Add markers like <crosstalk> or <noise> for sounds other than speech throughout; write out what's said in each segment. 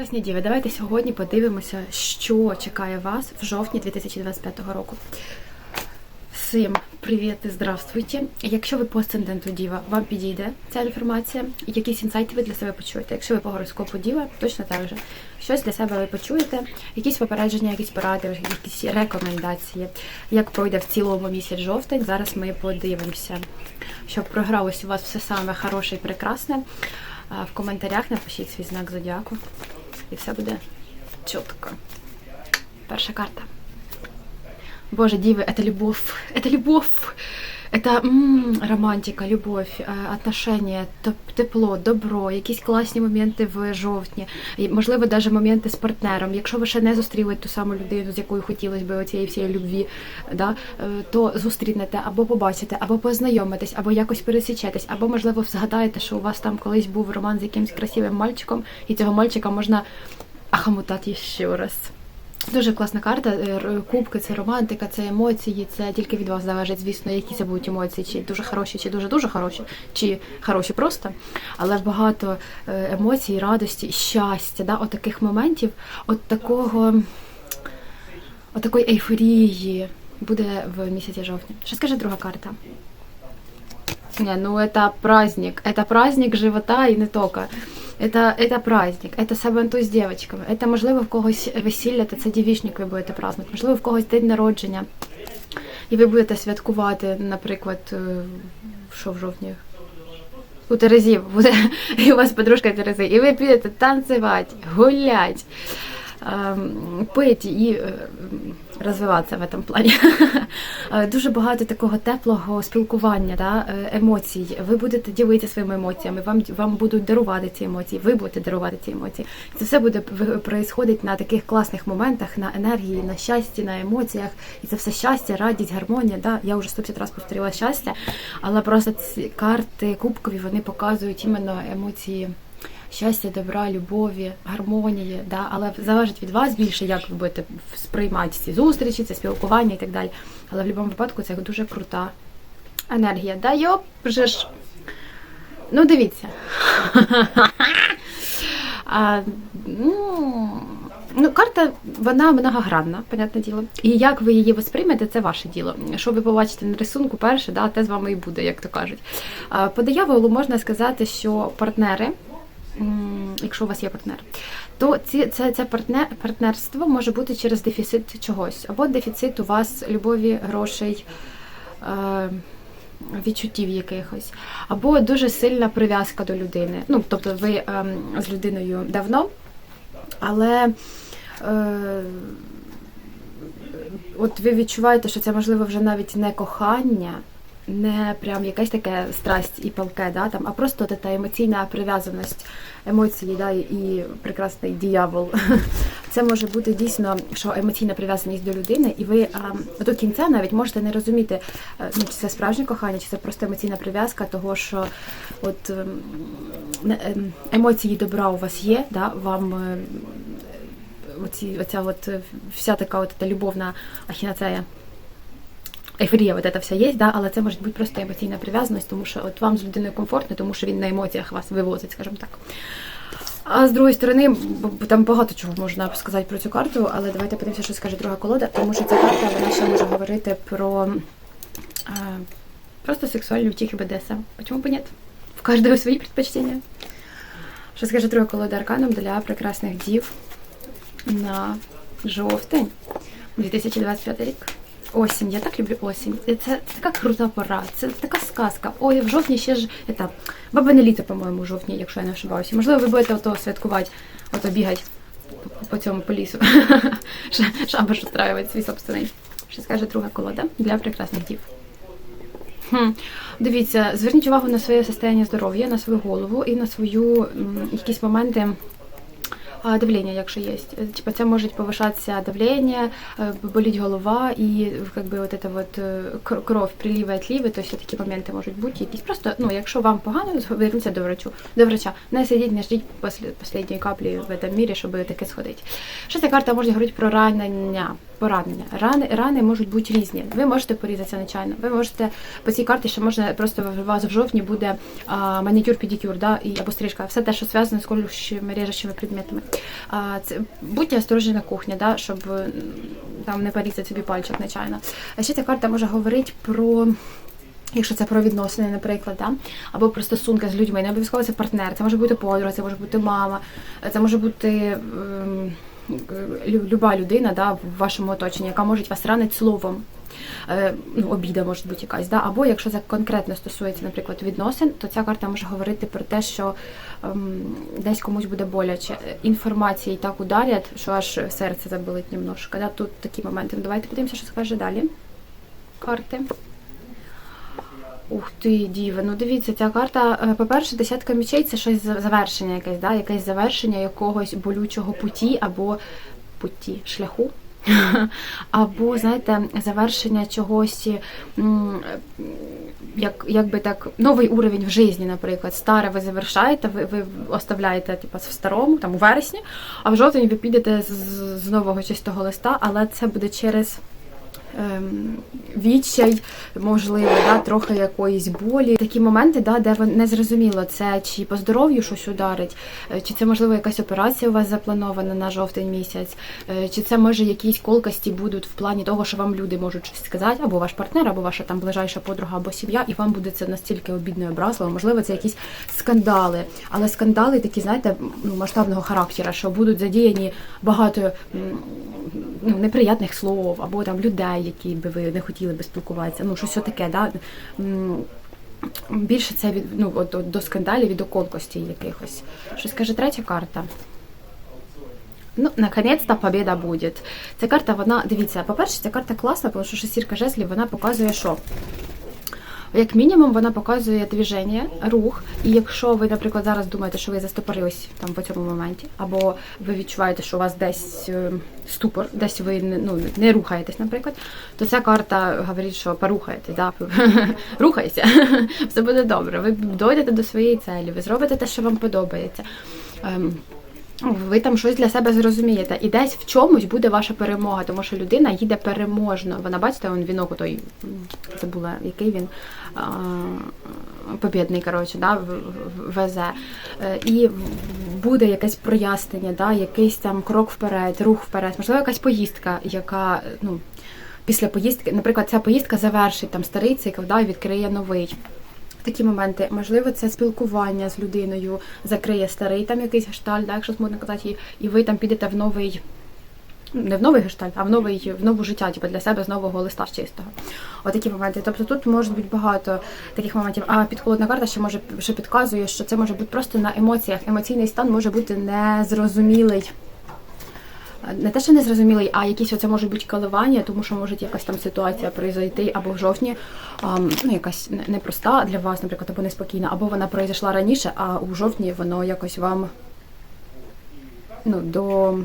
Прекрасні діви, давайте сьогодні подивимося, що чекає вас в жовтні 2025 року. Всім привіт і здравствуйте. Якщо ви по асценденту Діва, вам підійде ця інформація, якісь інсайти ви для себе почуєте. Якщо ви по гороскопу Діва, точно так же. Щось для себе ви почуєте, якісь попередження, якісь поради, якісь рекомендації. Як пройде в цілому місяць жовтень, зараз ми подивимося, щоб програлось у вас все саме хороше і прекрасне. В коментарях напишіть свій знак зодіаку, і все буде чітко. Перша карта. Боже, дивы, это любовь, это любовь, это м, романтика, любов, е, отношення, тепло, добро, якісь класні моменти в жовтні, можливо, навіть моменти з партнером. Якщо ви ще не зустріли ту саму людину, з якою хотілося б цієї всієї любві, да, е, то зустрінете або побачите, або познайомитесь, або якось пересічетесь, або, можливо, згадаєте, що у вас там колись був роман з якимось красивим мальчиком, і цього мальчика можна ахамутати ще раз. Дуже класна карта. Е, Кубки це романтика, це емоції. Це тільки від вас залежить, звісно, які це будуть емоції, чи дуже хороші, чи дуже дуже хороші, чи хороші просто. Але багато е, емоцій, радості, щастя, да, от таких моментів, от такого, от такої ейфорії буде в місяці жовтня. Що скаже друга карта? Не, ну это праздник. Это праздник живота і не тільки. Это, это праздник, это сабантуй з дівчатками. Это, можливо, в когось весілля, та це дівічник ви будете празднувати. Можливо, в когось день народження. І ви будете святкувати, наприклад, е, що в жовтні? У Терезів буде, <laughs> і у вас подружка Терези, і ви підете танцювати, гуляти, ем, пити і е, розвиватися в цьому плані. <laughs> Е, Дуже багато такого теплого спілкування, да, е, емоцій. Ви будете ділитися своїми емоціями, вам, вам будуть дарувати ці емоції, ви будете дарувати ці емоції. Це все буде происходити на таких класних моментах, на енергії, на щасті, на емоціях. І це все щастя, радість, гармонія. Да? Я вже 150 разів повторила щастя, але просто ці карти кубкові вони показують іменно емоції. Щастя, добра, любові, гармонії, да? але залежить від вас більше, як ви будете сприймати ці зустрічі, це спілкування і так далі. Але в будь-якому випадку це дуже крута енергія. Да, йоп, же ж. Ну, дивіться. <laughs> а, ну, ну, карта, вона многогранна, понятне діло. І як ви її восприймете, це ваше діло. Що ви побачите на рисунку перше, да, те з вами і буде, як то кажуть. По дияволу можна сказати, що партнери, якщо у вас є партнер, то ці, це, це партнер, партнерство може бути через дефіцит чогось. Або дефіцит у вас любові, грошей, е, відчуттів якихось, або дуже сильна прив'язка до людини. Ну, тобто ви ем, з людиною давно, але е, от ви відчуваєте, що це можливо вже навіть не кохання. Не прям якась таке страсть і палке, да, там, а просто та емоційна прив'язаність емоції, да, і прекрасний диявол. <laughs> Це може бути дійсно, що емоційна прив'язаність до людини, і ви а, до кінця навіть можете не розуміти, е, ну, чи це справжнє кохання, чи це просто емоційна прив'язка, того що от ем, ем, емоції добра у вас є, да, вам. е, Оці, оця от вся така от та любовна ахінацея ейфорія, от це вся є, да, але це може бути просто емоційна прив'язаність, тому що от вам з людиною комфортно, тому що він на емоціях вас вивозить, скажімо так. А з другої сторони, б- б- там багато чого можна сказати про цю карту, але давайте подивимося, що скаже друга колода, тому що ця карта вона ще може говорити про е, просто сексуальні втіхи БДСМ. Почему бы нет? В каждого свої предпочтения. Що скаже друга колода арканом для прекрасних дів на жовтень 2025 рік. Осінь, я так люблю осінь. Це, така крута пора, це така сказка. Ой, в жовтні ще ж это, бабине літо, по-моєму, в жовтні, якщо я не ошибаюся. Можливо, ви будете ото святкувати, ото бігати по, по цьому по лісу. <laughs> Шабаш устраювати свій собственний. Що скаже друга колода для прекрасних дів. Хм. Дивіться, зверніть увагу на своє состояння здоров'я, на свою голову і на свою м, якісь моменти. Давлення, якщо є. Типа це може повишатися давлення, е, боліть голова і как би от это вот е, кр- кров, приліви, отліви, то все такі моменти можуть бути якісь. Просто, ну, якщо вам погано, зверніться до врачу, до врача. Не сидіть, не ждіть послі останньої каплі в цьому мірі, щоб таке сходити. Ще карта може говорити про ранення, поранення. Рани, рани можуть бути різні. Ви можете порізатися нечайно. Ви можете по цій карті ще можна просто у вас в жовтні буде а, манікюр, педикюр, да, і або стрижка. Все те, що зв'язано з колющими режущими предметами. А, це будьте осторожні на кухні, да, щоб там не порізати собі пальчик нечайно. А ще ця карта може говорити про. Якщо це про відносини, наприклад, да? або про стосунки з людьми, не обов'язково це партнер, це може бути подруга, це може бути мама, це може бути ем, люба людина да, в вашому оточенні, яка може вас ранити словом. Е, Ну, обіда може бути якась, да? або якщо це конкретно стосується, наприклад, відносин, то ця карта може говорити про те, що ем, десь комусь буде боляче. Інформації так ударять, що аж серце заболить немножко. Да? Тут такі моменти. Ну, Давайте подивимося, що скаже далі. Карти. Ух ти, діва. Ну дивіться, ця карта, е, по-перше, десятка мічей це щось за- завершення якесь, да? якесь завершення якогось болючого путі або путі шляху. <laughs> Або, знаєте, завершення чогось, як, якби так, новий уровень в житті, наприклад. Старе ви завершаєте, ви, ви оставляєте типу, в старому, там у вересні, а в жовтні ви підете з, з нового чистого листа, але це буде через відчай, можливо, да, трохи якоїсь болі. Такі моменти, да, де не зрозуміло, це чи по здоров'ю щось ударить, е, чи це можливо якась операція у вас запланована на жовтень місяць, е, чи це може якісь колкості будуть в плані того, що вам люди можуть щось сказати, або ваш партнер, або ваша там ближайша подруга, або сім'я, і вам буде це настільки обідно і образливо. Можливо, це якісь скандали, але скандали такі, знаєте, ну, масштабного характеру, що будуть задіяні багато ну, неприятних слов, або там людей, які би ви не хотіли би спілкуватися. Ну, щось таке, да? Більше це від ну от, до скандалів до колкостей якихось. Що скаже третя карта? Ну, наконець-то побіда буде. Ця карта, вона, дивіться, по-перше, ця карта класна, тому що шестірка жезлів, вона показує, що як мінімум вона показує движення, рух. І якщо ви, наприклад, зараз думаєте, що ви застопорились там в цьому моменті, або ви відчуваєте, що у вас десь е, ступор, десь ви ну, не рухаєтесь, наприклад, то ця карта говорить, що порухаєтесь, да? <laughs> рухайся, <laughs> все буде добре. Ви дойдете до своєї цілі, ви зробите те, що вам подобається. Ви там щось для себе зрозумієте, і десь в чомусь буде ваша перемога, тому що людина їде переможно. Вона бачите, він вінок той забула, який він побідний, коротше, да, везе. Е, І буде якесь прояснення, да, якийсь там крок вперед, рух вперед, можливо, якась поїздка, яка ну. Після поїздки, наприклад, ця поїздка завершить там старий цикл, да, і відкриє новий. Такі моменти, можливо, це спілкування з людиною закриє старий там якийсь гештальт, да, якщо можна казати, і, ви там підете в новий. Не в новий гештальт, а в новий в нову життя, типу для себе з нового листа з чистого. Отакі моменти. Тобто тут може бути багато таких моментів. А підхолодна карта ще може ще підказує, що це може бути просто на емоціях. Емоційний стан може бути незрозумілий. Не те, що незрозумілий, а якісь оце можуть бути коливання, тому що може якась там ситуація произойти або в жовтні, ам, ну якась непроста для вас, наприклад, або неспокійна, або вона произойшла раніше, а у жовтні воно якось вам ну, до.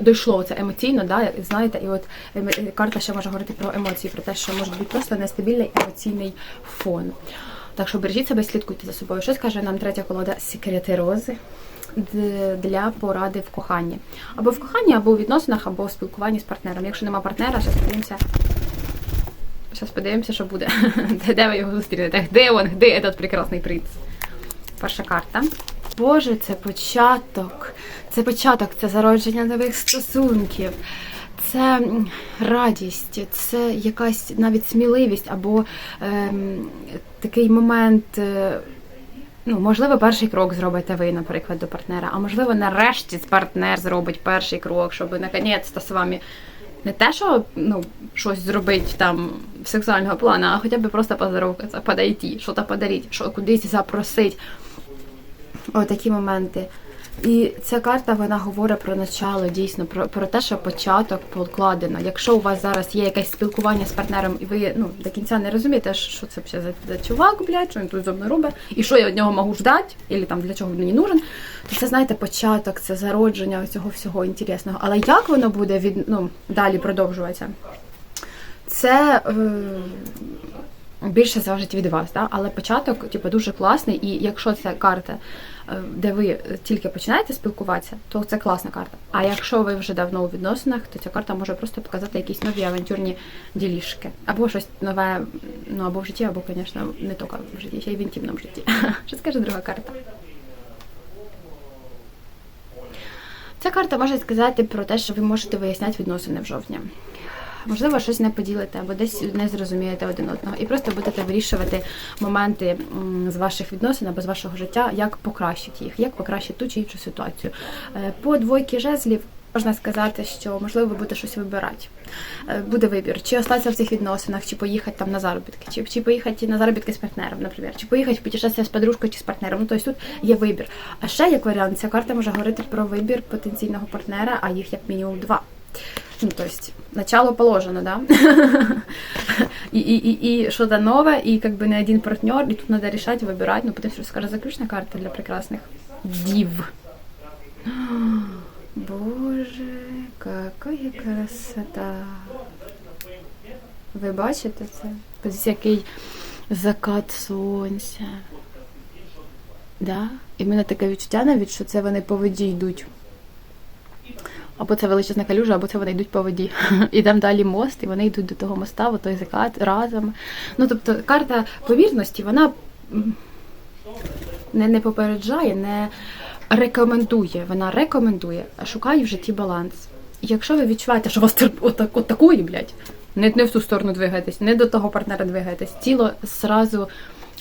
Дійшло це емоційно, да, знаєте, і от ем- карта ще може говорити про емоції, про те, що може бути просто нестабільний емоційний фон. Так що бережіть себе, слідкуйте за собою. Що скаже нам третя колода секрети рози для поради в коханні. Або в коханні, або у відносинах, або в спілкуванні з партнером. Якщо нема партнера, зараз подивимося. Зараз подивимося, що буде. <laughs> Де, ви його зустрінете? Де він? Де этот прекрасний принц? Перша карта. Боже, це початок. Це початок, це зародження нових стосунків. Це радість, це якась навіть сміливість або ем, такий момент. е, Ну, можливо, перший крок зробите ви, наприклад, до партнера, а можливо, нарешті партнер зробить перший крок, щоб наконець-то з вами не те, що ну, щось зробити там сексуального плану, а хоча б просто поздоровкатися, подойти, щось подарити, що кудись запросити. Отакі моменти. І ця карта вона говорить про начало, дійсно, про, про те, що початок покладено. Якщо у вас зараз є якесь спілкування з партнером, і ви ну, до кінця не розумієте, що це ще за, за чувак, блядь, що він тут зо мною робить, і що я від нього можу ждати, або там для чого мені нужен, то це знаєте початок, це зародження цього всього інтересного. Але як воно буде від ну, далі продовжуватися? Це е, більше залежить від вас, да? але початок типу, дуже класний, і якщо це карта, де ви тільки починаєте спілкуватися, то це класна карта. А якщо ви вже давно у відносинах, то ця карта може просто показати якісь нові авантюрні ділішки. Або щось нове, ну або в житті, або, звісно, не тільки в житті, ще й в інтимному житті. <laughs> Що скаже друга карта? Ця карта може сказати про те, що ви можете виясняти відносини в жовтні. Можливо, щось не поділите або десь не зрозумієте один одного, і просто будете вирішувати моменти з ваших відносин або з вашого життя, як покращити їх, як покращити ту чи іншу ситуацію. Е, По двойки жезлів можна сказати, що можливо ви будете щось вибирати. Е, Буде вибір, чи остатися в цих відносинах, чи поїхати там на заробітки, чи, чи поїхати на заробітки з партнером, наприклад, чи поїхати в путешествие з подружкою чи з партнером. Ну, тобто тут є вибір. А ще як варіант, ця карта може говорити про вибір потенційного партнера, а їх як мінімум два. Ну, то есть, начало положено, да? <laughs> и, и, и, и что-то новое, и как бы не один партнер, и тут надо решать, выбирать. Ну, потому что скоро заключная карта для прекрасных див. <gasps> Боже, какая красота. Ви бачите це? Ось який закат сонця. Да? І в мене таке відчуття навіть, що це вони по воді йдуть. Або це величезна калюжа, або це вони йдуть по воді. <laughs> І там далі мост, і вони йдуть до того моста, в той закат разом. Ну, тобто, карта повірності, вона не, не попереджає, не рекомендує. Вона рекомендує, а шукає в житті баланс. Якщо ви відчуваєте, що у вас терп- отак, от такої, блядь, не, не в ту сторону двигаєтесь, не до того партнера двигаєтесь, тіло зразу,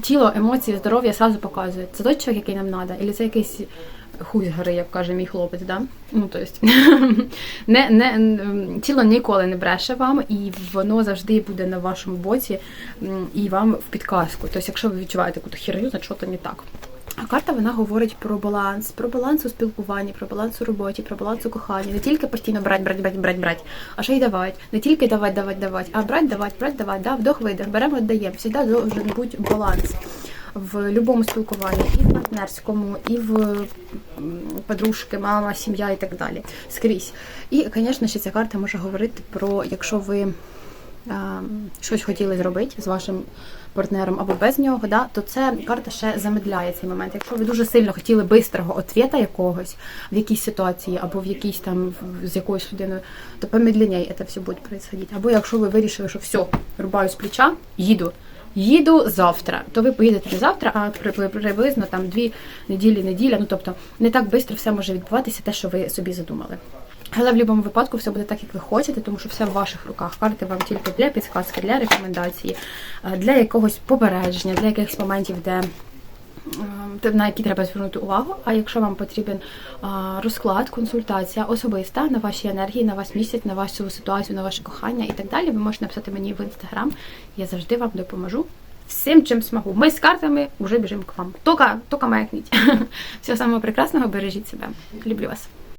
тіло, емоції, здоров'я зразу показує. Це той чоловік, який нам треба, або це якийсь хуй як каже мій хлопець, да? Ну, то <laughs> не, не, тіло ніколи не бреше вам, і воно завжди буде на вашому боці і вам в підказку. Тобто, якщо ви відчуваєте якусь херню, значить щось не так. А карта вона говорить про баланс, про баланс у спілкуванні, про баланс у роботі, про баланс у коханні. Не тільки постійно брать, брать, брать, брать, брать, а ще й давати. Не тільки давати, давати, давати, а брать, давати, брать, давати, да, вдох, видих, беремо, віддаємо. Всегда должен бути баланс в будь-якому спілкуванні, і в партнерському, і в подружки, мама, сім'я і так далі. Скрізь. І, звісно, ще ця карта може говорити про, якщо ви щось хотіли зробити з вашим партнером або без нього, да, то це карта ще замедляє цей момент. Якщо ви дуже сильно хотіли бистрого ответа якогось в якійсь ситуації, або в якійсь там з якоюсь людиною, то помедленнее це все буде происходити. Або якщо ви вирішили, що все, рубаю з плеча, їду. Їду завтра, то ви поїдете не завтра, а при- при- приблизно там дві неділі, неділя. Ну тобто не так швидко все може відбуватися, те, що ви собі задумали. Але в будь-якому випадку все буде так, як ви хочете, тому що все в ваших руках. Карти вам тільки для підсказки, для рекомендації, е, для якогось попередження, для якихось моментів, де на які треба звернути увагу. А якщо вам потрібен розклад, консультація особиста на ваші енергії, на ваш місяць, на вашу ситуацію, на ваше кохання і так далі, ви можете написати мені в інстаграм. Я завжди вам допоможу. Всім, чим смогу. Ми з картами вже біжимо к вам. Тока, тока маякніть. <laughs> Всього самого прекрасного, бережіть себе. Люблю вас.